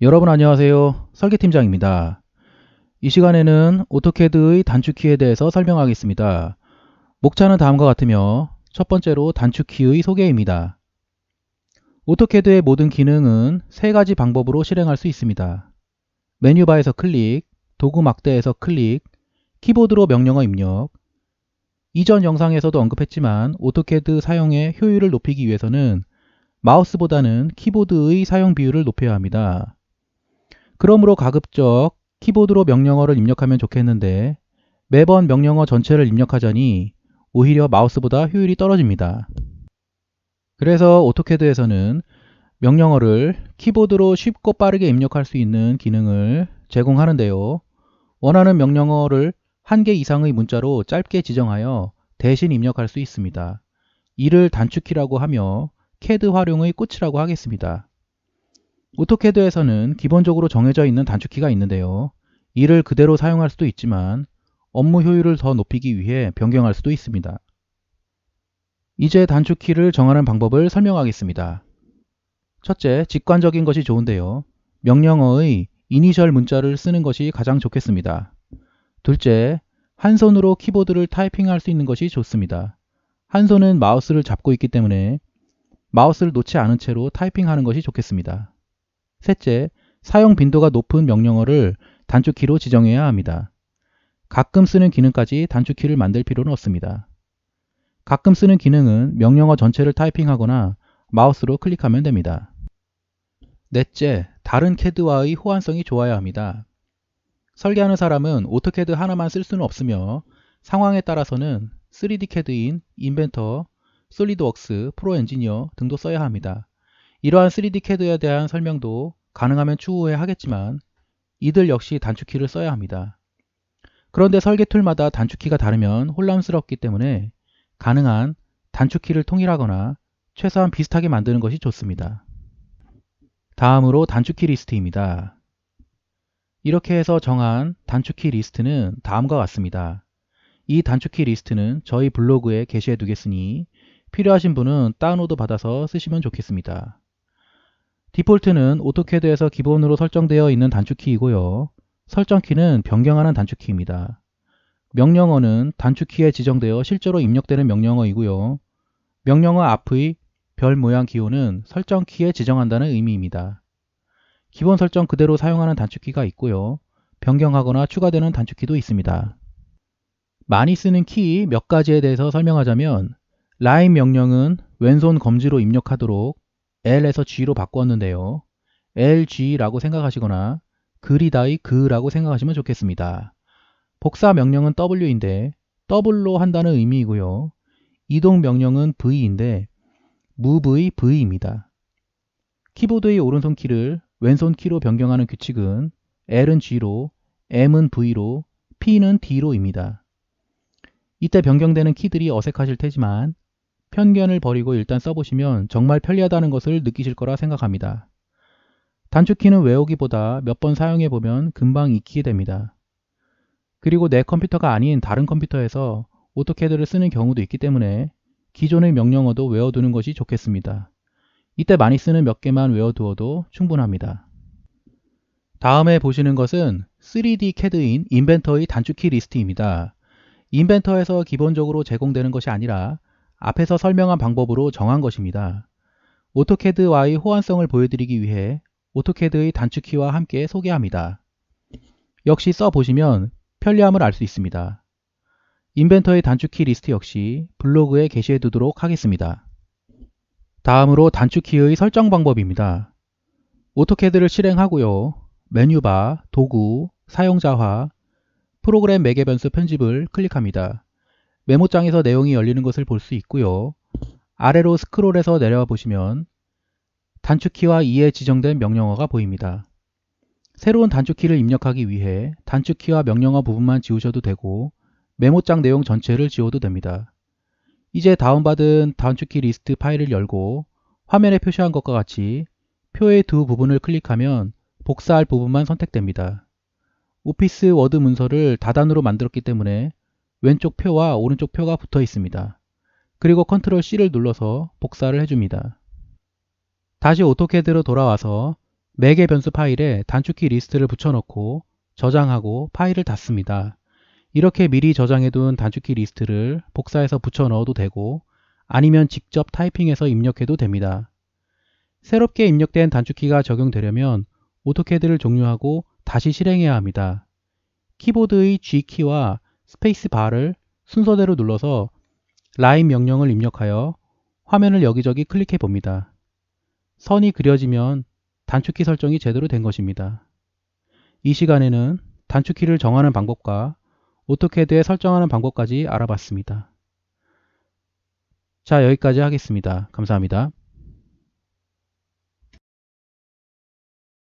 여러분 안녕하세요. 설계팀장입니다. 이 시간에는 오토캐드의 단축키에 대해서 설명하겠습니다. 목차는 다음과 같으며 첫 번째로 단축키의 소개입니다. 오토캐드의 모든 기능은 세 가지 방법으로 실행할 수 있습니다. 메뉴바에서 클릭, 도구 막대에서 클릭, 키보드로 명령어 입력. 이전 영상에서도 언급했지만 오토캐드 사용의 효율을 높이기 위해서는 마우스보다는 키보드의 사용 비율을 높여야 합니다. 그러므로 가급적 키보드로 명령어를 입력하면 좋겠는데 매번 명령어 전체를 입력하자니 오히려 마우스보다 효율이 떨어집니다. 그래서 오토캐드에서는 명령어를 키보드로 쉽고 빠르게 입력할 수 있는 기능을 제공하는데요. 원하는 명령어를 한 개 이상의 문자로 짧게 지정하여 대신 입력할 수 있습니다. 이를 단축키라고 하며 캐드 활용의 꽃이라고 하겠습니다. 오토캐드에서는 기본적으로 정해져 있는 단축키가 있는데요. 이를 그대로 사용할 수도 있지만 업무 효율을 더 높이기 위해 변경할 수도 있습니다. 이제 단축키를 정하는 방법을 설명하겠습니다. 첫째, 직관적인 것이 좋은데요. 명령어의 이니셜 문자를 쓰는 것이 가장 좋겠습니다. 둘째, 한 손으로 키보드를 타이핑할 수 있는 것이 좋습니다. 한 손은 마우스를 잡고 있기 때문에 마우스를 놓지 않은 채로 타이핑하는 것이 좋겠습니다. 셋째, 사용 빈도가 높은 명령어를 단축키로 지정해야 합니다. 가끔 쓰는 기능까지 단축키를 만들 필요는 없습니다. 가끔 쓰는 기능은 명령어 전체를 타이핑하거나 마우스로 클릭하면 됩니다. 넷째, 다른 캐드와의 호환성이 좋아야 합니다. 설계하는 사람은 오토캐드 하나만 쓸 수는 없으며 상황에 따라서는 3D 캐드인 인벤터, 솔리드웍스, 프로 엔지니어 등도 써야 합니다. 이러한 3D 캐드에 대한 설명도 가능하면 추후에 하겠지만 이들 역시 단축키를 써야 합니다. 그런데 설계 툴마다 단축키가 다르면 혼란스럽기 때문에 가능한 단축키를 통일하거나 최소한 비슷하게 만드는 것이 좋습니다. 다음으로 단축키 리스트입니다. 이렇게 해서 정한 단축키 리스트는 다음과 같습니다. 이 단축키 리스트는 저희 블로그에 게시해 두겠으니 필요하신 분은 다운로드 받아서 쓰시면 좋겠습니다. 디폴트는 오토캐드에서 기본으로 설정되어 있는 단축키이고요. 설정키는 변경하는 단축키입니다. 명령어는 단축키에 지정되어 실제로 입력되는 명령어이고요. 명령어 앞의 별 모양 기호는 설정키에 지정한다는 의미입니다. 기본 설정 그대로 사용하는 단축키가 있고요. 변경하거나 추가되는 단축키도 있습니다. 많이 쓰는 키 몇 가지에 대해서 설명하자면 라인 명령은 왼손 검지로 입력하도록 L에서 G로 바꾸었는데요. LG라고 생각하시거나 그리다의 그라고 생각하시면 좋겠습니다. 복사 명령은 W인데 더블로 한다는 의미이고요. 이동 명령은 V인데 move V입니다. 키보드의 오른손 키를 왼손 키로 변경하는 규칙은 L은 G로, M은 V로, P는 D로입니다. 이때 변경되는 키들이 어색하실 테지만 편견을 버리고 일단 써보시면 정말 편리하다는 것을 느끼실 거라 생각합니다. 단축키는 외우기보다 몇 번 사용해 보면 금방 익히게 됩니다. 그리고 내 컴퓨터가 아닌 다른 컴퓨터에서 오토캐드를 쓰는 경우도 있기 때문에 기존의 명령어도 외워두는 것이 좋겠습니다. 이때 많이 쓰는 몇 개만 외워두어도 충분합니다. 다음에 보시는 것은 3D 캐드인 인벤터의 단축키 리스트입니다. 인벤터에서 기본적으로 제공되는 것이 아니라 앞에서 설명한 방법으로 정한 것입니다. 오토캐드와의 호환성을 보여드리기 위해 오토캐드의 단축키와 함께 소개합니다. 역시 써보시면 편리함을 알 수 있습니다. 인벤터의 단축키 리스트 역시 블로그에 게시해 두도록 하겠습니다. 다음으로 단축키의 설정 방법입니다. 오토캐드를 실행하고요. 메뉴바, 도구, 사용자화, 프로그램 매개 변수 편집을 클릭합니다. 메모장에서 내용이 열리는 것을 볼 수 있고요. 아래로 스크롤해서 내려와 보시면 단축키와 이에 지정된 명령어가 보입니다. 새로운 단축키를 입력하기 위해 단축키와 명령어 부분만 지우셔도 되고 메모장 내용 전체를 지워도 됩니다. 이제 다운받은 단축키 리스트 파일을 열고 화면에 표시한 것과 같이 표의 두 부분을 클릭하면 복사할 부분만 선택됩니다. 오피스 워드 문서를 다단으로 만들었기 때문에 왼쪽 표와 오른쪽 표가 붙어 있습니다. 그리고 컨트롤 C를 눌러서 복사를 해줍니다. 다시 오토캐드로 돌아와서 매개 변수 파일에 단축키 리스트를 붙여넣고 저장하고 파일을 닫습니다. 이렇게 미리 저장해둔 단축키 리스트를 복사해서 붙여 넣어도 되고 아니면 직접 타이핑해서 입력해도 됩니다. 새롭게 입력된 단축키가 적용되려면 오토캐드를 종료하고 다시 실행해야 합니다. 키보드의 G키와 스페이스 바를 순서대로 눌러서 라인 명령을 입력하여 화면을 여기저기 클릭해 봅니다. 선이 그려지면 단축키 설정이 제대로 된 것입니다. 이 시간에는 단축키를 정하는 방법과 오토캐드에 설정하는 방법까지 알아봤습니다. 자, 여기까지 하겠습니다. 감사합니다.